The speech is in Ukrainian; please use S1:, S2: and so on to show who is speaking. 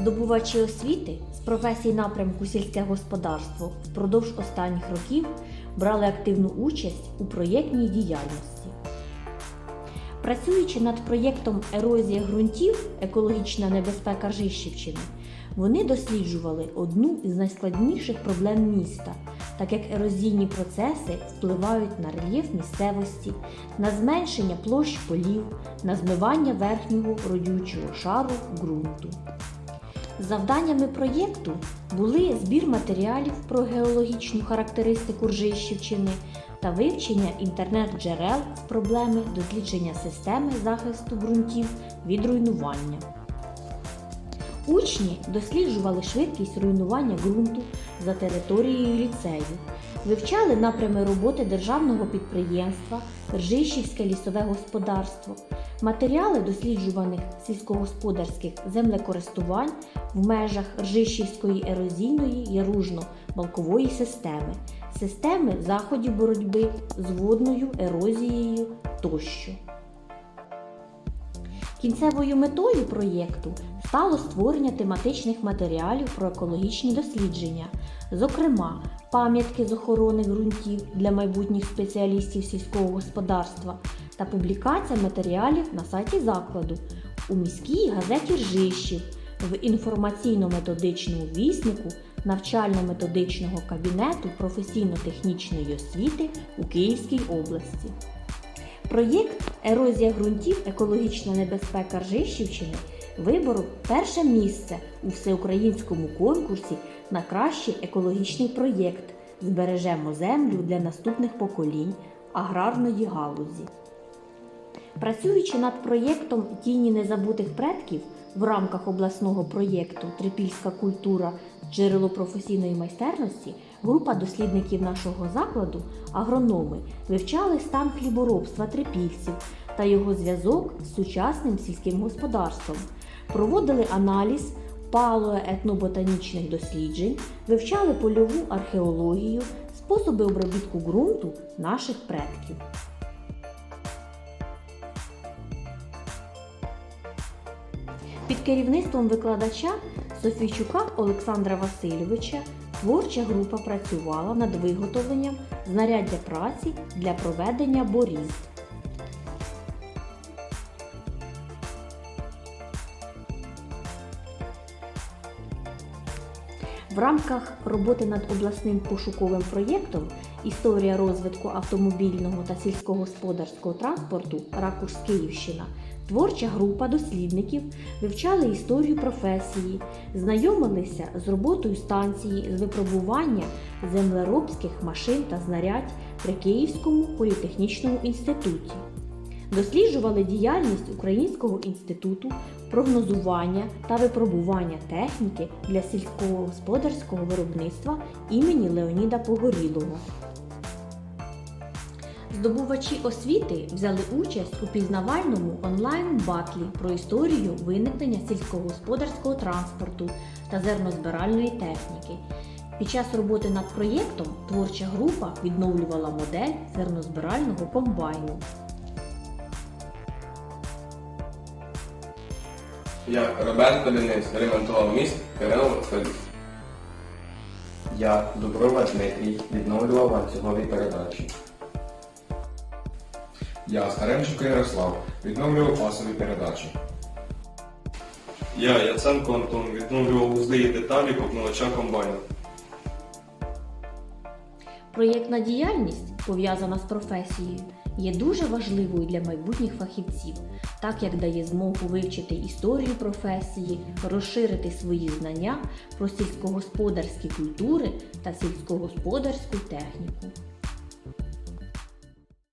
S1: Здобувачі освіти з професій напрямку сільське господарство впродовж останніх років брали активну участь у проєктній діяльності. Працюючи над проєктом Ерозія ґрунтів екологічна небезпека Ржищівщини, вони досліджували одну із найскладніших проблем міста, так як ерозійні процеси впливають на рельєф місцевості, на зменшення площ полів, на змивання верхнього родючого шару ґрунту. Завданнями проєкту були збір матеріалів про геологічну характеристику Ржищівщини та вивчення інтернет-джерел проблеми дослідження системи захисту ґрунтів від руйнування. Учні досліджували швидкість руйнування ґрунту за територією ліцею, вивчали напрями роботи державного підприємства Ржищівське лісове господарство, матеріали досліджуваних сільськогосподарських землекористувань в межах Ржищівської ерозійної яружно-балкової системи, системи заходів боротьби з водною ерозією тощо. Кінцевою метою проєкту стало створення тематичних матеріалів про екологічні дослідження, зокрема, пам'ятки з охорони ґрунтів для майбутніх спеціалістів сільського господарства та публікація матеріалів на сайті закладу у міській газеті Ржищів в інформаційно-методичному віснику навчально-методичного кабінету професійно-технічної освіти у Київській області. Проєкт Ерозія ґрунтів екологічна небезпека Ржищівщини виборов перше місце у всеукраїнському конкурсі на кращий екологічний проєкт Збережемо землю для наступних поколінь аграрної галузі. Працюючи над проєктом Тіні незабутих предків в рамках обласного проєкту Трипільська культура джерело професійної майстерності, група дослідників нашого закладу, агрономи, вивчали стан хліборобства трипільців та його зв'язок з сучасним сільським господарством, проводили аналіз палеоетноботанічних досліджень, вивчали польову археологію, способи обробітку ґрунту наших предків. Під керівництвом викладача Софійчука Олександра Васильовича творча група працювала над виготовленням знаряддя праці для проведення боріз. В рамках роботи над обласним пошуковим проєктом Історія розвитку автомобільного та сільськогосподарського транспорту Ракурс Київщина творча група дослідників вивчали історію професії, знайомилися з роботою станції з випробування землеробських машин та знарядь при Київському політехнічному інституті. Досліджували діяльність Українського інституту прогнозування та випробування техніки для сільськогосподарського виробництва імені Леоніда Погорілого. Здобувачі освіти взяли участь у пізнавальному онлайн-батлі про історію виникнення сільськогосподарського транспорту та зернозбиральної техніки. Під час роботи над проєктом творча група відновлювала модель зернозбирального комбайну.
S2: Я Роберто Денис ремонтував міст Кирило Федус.
S3: Я, Доброва Дмитрій, відновлював ланцюгові передачі.
S4: Я Старенчук Ярослав відновлював пасові передачі.
S5: Я, Яценко Антон, відновлював вузли і деталі копнувача комбайну.
S1: Проєктна діяльність, пов'язана з професією, є дуже важливою для майбутніх фахівців, так як дає змогу вивчити історію професії, розширити свої знання про сільськогосподарські культури та сільськогосподарську техніку.